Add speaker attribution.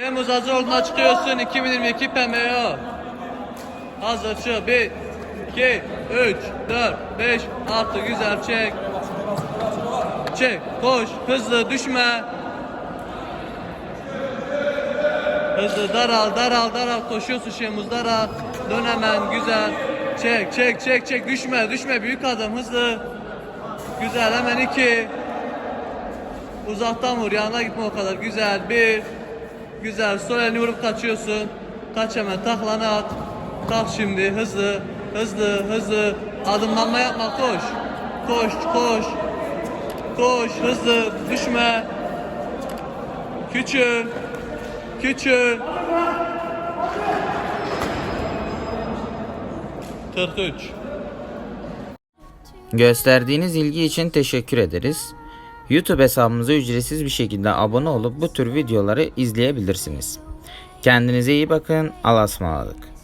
Speaker 1: Temmuz hazır olduğuna çıkıyorsun. 2022 PMO. Hazır çık 1, 2, 3, 4, 5, 6 güzel. Çek. Çek, koş, hızlı düşme. Hızlı. Daral, daral, daral. Koşuyorsun Şemuz daral. Dön hemen. Güzel. Çek, çek, çek, çek. Düşme, düşme. Büyük adım. Hızlı. Güzel. Hemen iki. Uzaktan vur. Yanına gitme o kadar. Güzel. Bir. Güzel sol elini vurup kaçıyorsun. Kaç hemen taklana at. Kalk şimdi hızlı hızlı hızlı. Adımlanma yapma koş. Koş koş. Koş hızlı düşme. Küçül. Küçül. 43
Speaker 2: Gösterdiğiniz ilgi için teşekkür ederiz. YouTube hesabımıza ücretsiz bir şekilde abone olup bu tür videoları izleyebilirsiniz. Kendinize iyi bakın. Allah'a ısmarladık.